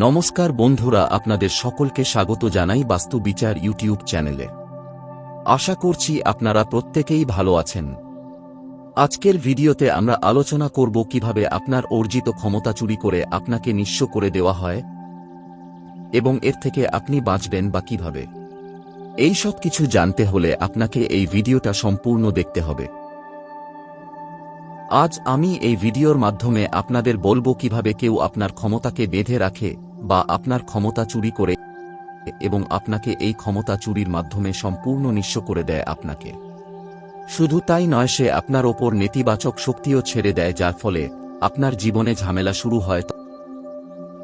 নমস্কার বন্ধুরা, আপনাদের সকলকে স্বাগত জানাই বাস্তু বিচার ইউটিউব চ্যানেলে। আশা করছি আপনারা প্রত্যেকেই ভালো আছেন। আজকের ভিডিওতে আমরা আলোচনা করব কীভাবে আপনার অর্জিত ক্ষমতা চুরি করে আপনাকে নিঃস্ব করে দেওয়া হয় এবং এর থেকে আপনি বাঁচবেন বা কীভাবে। এই সব কিছু জানতে হলে আপনাকে এই ভিডিওটা সম্পূর্ণ দেখতে হবে। আজ আমি এই ভিডিওর মাধ্যমে আপনাদের বলব কীভাবে কেউ আপনার ক্ষমতাকে বেঁধে রাখে বা আপনার ক্ষমতা চুরি করে এবং আপনাকে এই ক্ষমতা চুরির মাধ্যমে সম্পূর্ণ নিঃস্ব করে দেয় আপনাকে। শুধু তাই নয়, সে আপনার ওপর নেতিবাচক শক্তিও ছেড়ে দেয়, যার ফলে আপনার জীবনে ঝামেলা শুরু হয়।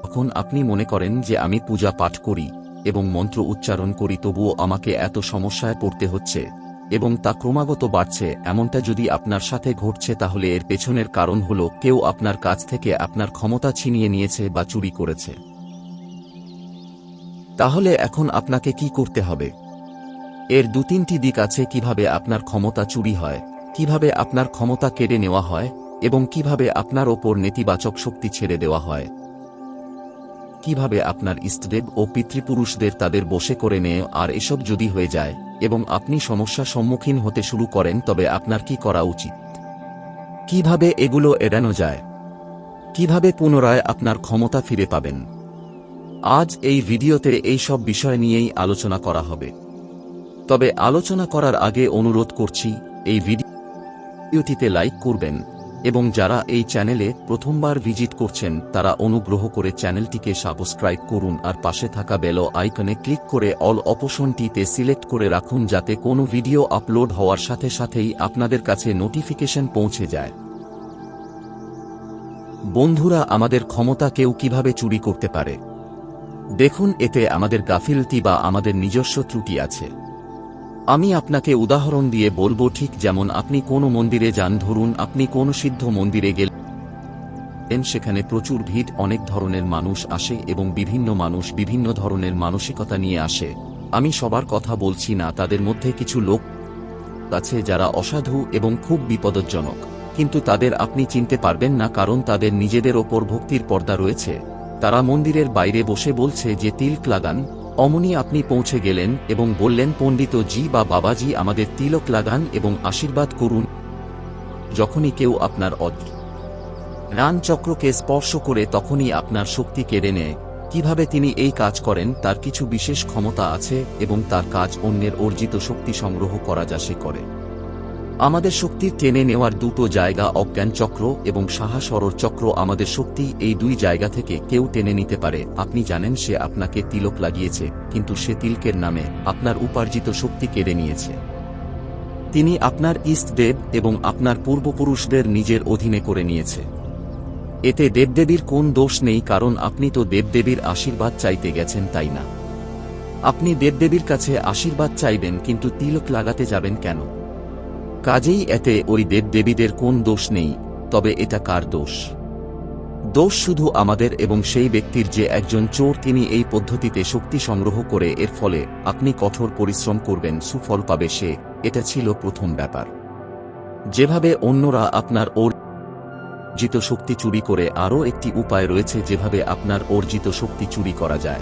তখন আপনি মনে করেন যে আমি পূজা পাঠ করি এবং মন্ত্র উচ্চারণ করি, তবুও আমাকে এত সমস্যায় পড়তে হচ্ছে। এবং তা ক্রমাগত বাড়ছে, এমনটা যদি আপনার সাথে ঘটছে তাহলে এর পেছনের কারণ হল কেউ আপনার কাছ থেকে আপনার ক্ষমতা ছিনিয়ে নিয়েছে বা চুরি করেছে। তাহলে এখন আপনাকে কি করতে হবে? এর দু তিনটি দিক আছে কীভাবে আপনার ক্ষমতা চুরি হয়, কীভাবে আপনার ক্ষমতা কেড়ে নেওয়া হয়, এবং কীভাবে আপনার ওপর নেতিবাচক শক্তি ছেড়ে দেওয়া হয়। কীভাবে আপনার ইষ্টদেব ও পিতৃপুরুষদের তাদের বসে করে নেয় আর এসব যদি হয়ে যায়, এবং আপনি সমস্যার সম্মুখীন হতে শুরু করেন, তবে আপনার কি করা উচিত? কীভাবে এগুলো এড়ানো যায়? কীভাবে পুনরায় আপনার ক্ষমতা ফিরে পাবেন? আজ এই ভিডিওতে এই সব বিষয় নিয়েই আলোচনা করা হবে। তবে আলোচনা করার আগে অনুরোধ করছি, এই ভিডিওটিতে লাইক করবেন। এবং যারা এই চ্যানেলে প্রথমবার ভিজিট করছেন, তারা অনুগ্রহ করে চ্যানেলটিকে সাবস্ক্রাইব করুন আর পাশে থাকা বেল আইকনে ক্লিক করে অল অপশনটিতে সিলেক্ট করে রাখুন যাতে কোনো ভিডিও আপলোড হওয়ার সাথে সাথেই আপনাদের কাছে নোটিফিকেশন পৌঁছে যায়। বন্ধুরা, আমাদের ক্ষমতা কেউ কীভাবে চুরি করতে পারে? দেখুন, এতে আমাদের গাফিলতি বা আমাদের নিজস্ব ত্রুটি আছে। আমি আপনাকে উদাহরণ দিয়ে বলব ঠিক যেমন আপনি কোনো মন্দিরে যান, ধরুন আপনি কোনো সিদ্ধ মন্দিরে গেলেন সেখানে প্রচুর ভিড়, অনেক ধরনের মানুষ আসে এবং বিভিন্ন মানুষ বিভিন্ন ধরনের মানসিকতা নিয়ে আসে। আমি সবার কথা বলছি না, তাদের মধ্যে কিছু লোক আছে যারা অসাধু এবং খুব বিপদজনক কিন্তু তাদের আপনি চিনতে পারবেন না কারণ তাদের নিজেদের ওপর ভক্তির পর্দা রয়েছে। তারা মন্দিরের বাইরে বসে বলছে যে তিলক লাগান। অমনি আপনি পৌঁছে গেলেন এবং বললেন, পণ্ডিত জি বা বাবাজি আমাদের তিলক লাগান এবং আশীর্বাদ করুন। যখনই কেউ আপনার অদ রান চক্রকে স্পর্শ করে তখনই আপনার শক্তি কেড়ে নেয়। কীভাবে তিনি এই কাজ করেন, তার কিছু বিশেষ ক্ষমতা আছে এবং তার কাজ অন্যের অর্জিত শক্তি সংগ্রহ করা যা সে করে। আমাদের শক্তির টেনে নেওয়ার দুটো জায়গা অজ্ঞান চক্র এবং সাহাসরর চক্র আমাদের শক্তি এই দুই জায়গা থেকে কেউ টেনে নিতে পারে। আপনি জানেন সে আপনাকে তিলক লাগিয়েছে, কিন্তু সে তিলকের নামে আপনার উপার্জিত শক্তি কেড়ে নিয়েছে। তিনি আপনার ইষ্ট দেব এবং আপনার পূর্বপুরুষদের নিজের অধীনে করে নিয়েছে। এতে দেবদেবীর কোন দোষ নেই, কারণ আপনি তো দেবদেবীর আশীর্বাদ চাইতে গেছেন, তাই না? আপনি দেবদেবীর কাছে আশীর্বাদ চাইবেন, কিন্তু তিলক লাগাতে যাবেন কেন? কাজেই এতে ওই দেবদেবীদের কোন দোষ নেই, তবে এটা কার দোষ? দোষ শুধু আমাদের এবং সেই ব্যক্তির যে একজন চোর তিনি এই পদ্ধতিতে শক্তি সংগ্রহ করে এর ফলে আপনি কঠোর পরিশ্রম করবেন, সুফল পাবে সে, এটা ছিল প্রথম ব্যাপার। যেভাবে অন্যরা আপনার অর্জিত শক্তি চুরি করে, আরও একটি উপায় রয়েছে যেভাবে আপনার অর্জিত শক্তি চুরি করা যায়।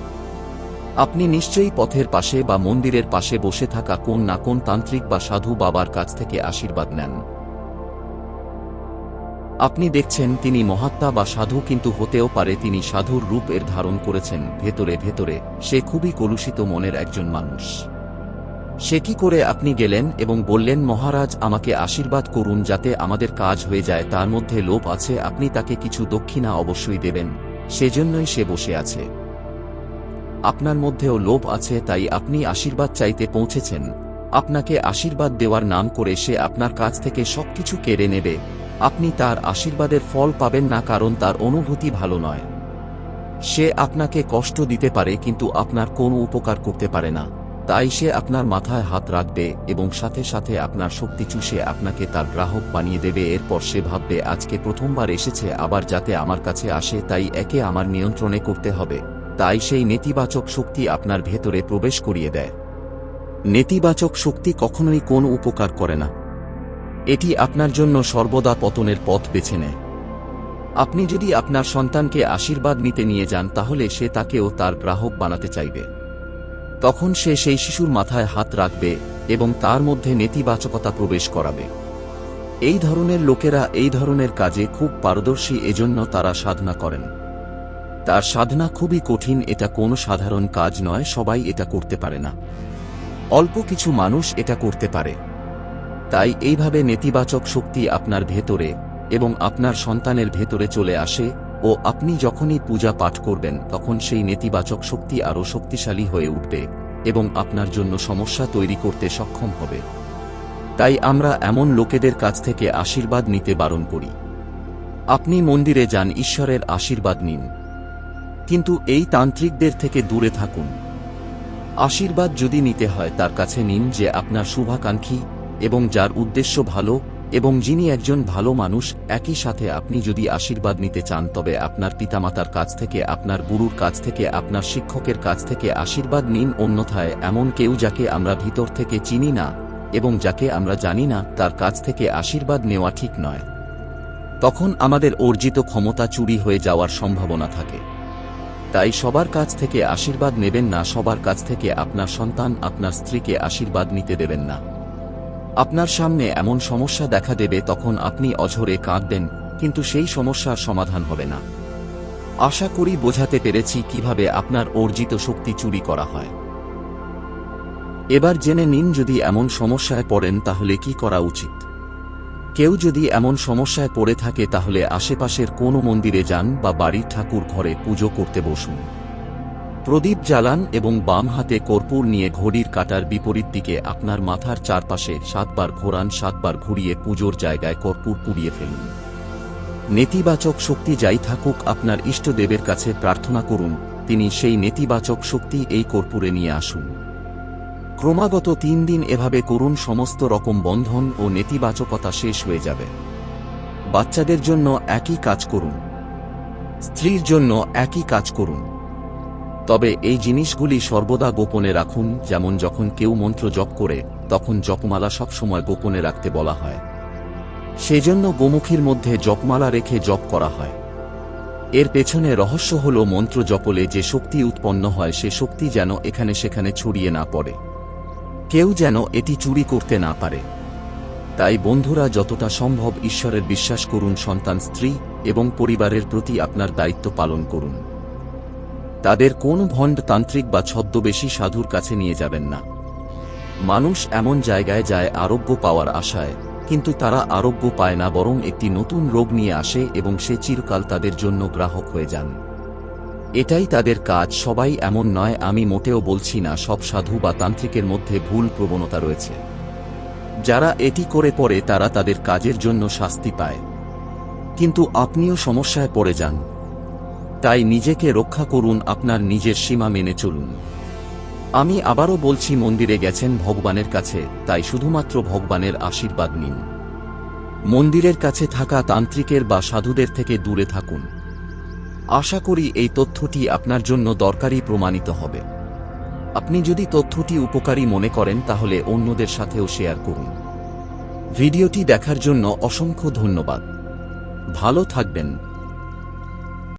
আপনি নিশ্চয়ই পথের পাশে বা মন্দিরের পাশে বসে থাকা কোন না কোন তান্ত্রিক বা সাধু বাবার কাছ থেকে আশীর্বাদ নেন। আপনি দেখছেন তিনি মহাত্মা বা সাধু কিন্তু হতেও পারে তিনি সাধুর রূপ এর ধারণ করেছেন, ভেতরে ভেতরে। সে খুবই কলুষিত মনের একজন মানুষ। সে কি করে আপনি গেলেন এবং বললেন, মহারাজ, আমাকে আশীর্বাদ করুন যাতে আমাদের কাজ হয়ে যায়, তার মধ্যে লোভ আছে, আপনি তাকে কিছু দক্ষিণা অবশ্যই দেবেন। সেজন্যই সে বসে আছে। আপনার মধ্যেও লোভ আছে তাই আপনি আশীর্বাদ চাইতে পৌঁছেছেন। আপনাকে আশীর্বাদ দেওয়ার নাম করে সে আপনার কাছ থেকে সবকিছু কেড়ে নেবে। আপনি তার আশীর্বাদের ফল পাবেন না কারণ তার অনুভূতি ভালো নয়। সে আপনাকে কষ্ট দিতে পারে কিন্তু আপনার কোনো উপকার করতে পারে না। তাই সে আপনার মাথায় হাত রাখবে এবং সাথে সাথে আপনার শক্তি চুষে আপনাকে তার গ্রাহক বানিয়ে দেবে। এরপর সে ভাববে, আজকে প্রথমবার এসেছে, আবার যাতে আমার কাছে আসে, তাই একে আমার নিয়ন্ত্রণে করতে হবে। তাই সেই নেতিবাচক শক্তি আপনার ভেতরে প্রবেশ করিয়ে দেয়। নেতিবাচক শক্তি কখনোই কোন উপকার করে না। এটি আপনার জন্য সর্বদা পতনের পথ বেছে নেয়। আপনি যদি আপনার সন্তানকে আশীর্বাদ নিতে নিয়ে যান, তাহলে সে তাকেও তার গ্রাহক বানাতে চাইবে। তখন সে সেই শিশুর মাথায় হাত রাখবে এবং তার মধ্যে নেতিবাচকতা প্রবেশ করাবে। এই ধরনের লোকেরা এই ধরনের কাজে খুব পারদর্শী, এজন্য তারা সাধনা করেন। তার সাধনা খুবই কঠিন, এটা কোনো সাধারণ কাজ নয়, সবাই এটা করতে পারে না। অল্প কিছু মানুষ এটা করতে পারে। তাই এইভাবে নেতিবাচক শক্তি আপনার ভেতরে এবং আপনার সন্তানের ভেতরে চলে আসে ও আপনি যখনই পূজা পাঠ করবেন, তখন সেই নেতিবাচক শক্তি আরও শক্তিশালী হয়ে উঠবে এবং আপনার জন্য সমস্যা তৈরি করতে সক্ষম হবে। তাই আমরা এমন লোকেদের কাছ থেকে আশীর্বাদ নিতে বারণ করি। আপনি মন্দিরে যান, ঈশ্বরের আশীর্বাদ নিন। কিন্তু এই তান্ত্রিকদের থেকে দূরে থাকুন। আশীর্বাদ যদি নিতে হয় তার কাছে নিন যে আপনার শুভাকাঙ্ক্ষী এবং যার উদ্দেশ্য ভালো এবং যিনি একজন ভালো মানুষ, একই সাথে আপনি যদি আশীর্বাদ নিতে চান তবে আপনার পিতামাতার কাছ থেকে, আপনার গুরুর কাছ থেকে, আপনার শিক্ষকের কাছ থেকে আশীর্বাদ নিন। অন্যথায় এমন কেউ যাকে আমরা ভিতর থেকে চিনি না এবং যাকে আমরা জানি না, তার কাছ থেকে আশীর্বাদ নেওয়া ঠিক নয়। তখন আমাদের অর্জিত ক্ষমতা চুরি হয়ে যাওয়ার সম্ভাবনা থাকে। তাই সবার কাছ থেকে আশীর্বাদ নেবেন না, সবার কাছ থেকে আপনার সন্তান আপনার স্ত্রীকে আশীর্বাদ নিতে দেবেন না। আপনার সামনে এমন সমস্যা দেখা দেবে তখন আপনি অঝরে কাঁদবেন, কিন্তু সেই সমস্যার সমাধান হবে না। আশা করি বোঝাতে পেরেছি কীভাবে আপনার অর্জিত শক্তি চুরি করা হয়। এবার জেনে নিন যদি এমন সমস্যায় পড়েন তাহলে কি করা উচিত। কেউ যদি এমন সমস্যায় পড়ে থাকে তাহলে আশেপাশের কোনো মন্দিরে যান বা বাড়ির ঠাকুর ঘরে পুজো করতে বসুন। প্রদীপ জ্বালান এবং বাম হাতে কর্পূর নিয়ে ঘড়ির কাটার বিপরীত দিকে আপনার মাথার চারপাশে সাতবার ঘোরান, সাতবার ঘুরিয়ে পুজোর জায়গায় কর্পূর পুড়িয়ে ফেলুন। নেতিবাচক শক্তি যাই থাকুক, আপনার ইষ্টদেবের কাছে প্রার্থনা করুন, তিনি সেই নেতিবাচক শক্তি এই কর্পূরে নিয়ে আসুন। ক্রমাগত তিন দিন এভাবে করুন সমস্ত রকম বন্ধন ও নেতিবাচকতা শেষ হয়ে যাবে। বাচ্চাদের জন্য একই কাজ করুন। স্ত্রীর জন্য একই কাজ করুন। তবে এই জিনিসগুলি সর্বদা গোপনে রাখুন, যেমন যখন কেউ মন্ত্র জপ করে, তখন জপমালা সবসময় গোপনে রাখতে বলা হয়। সেজন্য গোমুখীর মধ্যে জপমালা রেখে জপ করা হয়। এর পেছনে রহস্য হল মন্ত্র জপলে যে শক্তি উৎপন্ন হয়, সে শক্তি যেন এখানে সেখানে ছড়িয়ে না পড়ে। কেউ যেন এটি চুরি করতে না পারে। তাই বন্ধুরা, যতটা সম্ভব ঈশ্বরের বিশ্বাস করুন, সন্তান, স্ত্রী এবং পরিবারের প্রতি আপনার দায়িত্ব পালন করুন। তাদের কোন ভণ্ড তান্ত্রিক বা ছদ্মবেশী সাধুর কাছে নিয়ে যাবেন না। মানুষ এমন জায়গায় যায় আরোগ্য পাওয়ার আশায়, কিন্তু তারা আরোগ্য পায় না, বরং একটি নতুন রোগ নিয়ে আসে এবং সে চিরকাল তাদের জন্য গ্রাহক হয়ে যান। এটাই তাদের কাজ, সবাই এমন নয়, আমি মোটেও বলছি না, সব সাধু বা তান্ত্রিকের মধ্যে ভুল প্রবণতা রয়েছে। যারা এটি করে পরে তারা তাদের কাজের জন্য শাস্তি পায়। কিন্তু আপনিও সমস্যায় পড়ে যান। তাই নিজেকে রক্ষা করুন, আপনার নিজের সীমা মেনে চলুন। আমি আবারও বলছি, মন্দিরে গেছেন ভগবানের কাছে, তাই শুধুমাত্র ভগবানের আশীর্বাদ নিন। মন্দিরের কাছে থাকা তান্ত্রিকের বা সাধুদের থেকে দূরে থাকুন। আশা করি এই তথ্যটি আপনার জন্য দরকারি প্রমাণিত হবে। আপনি যদি তথ্যটি উপকারী মনে করেন, তাহলে অন্যদের সাথেও শেয়ার করুন। ভিডিওটি দেখার জন্য অসংখ্য ধন্যবাদ। ভালো থাকবেন।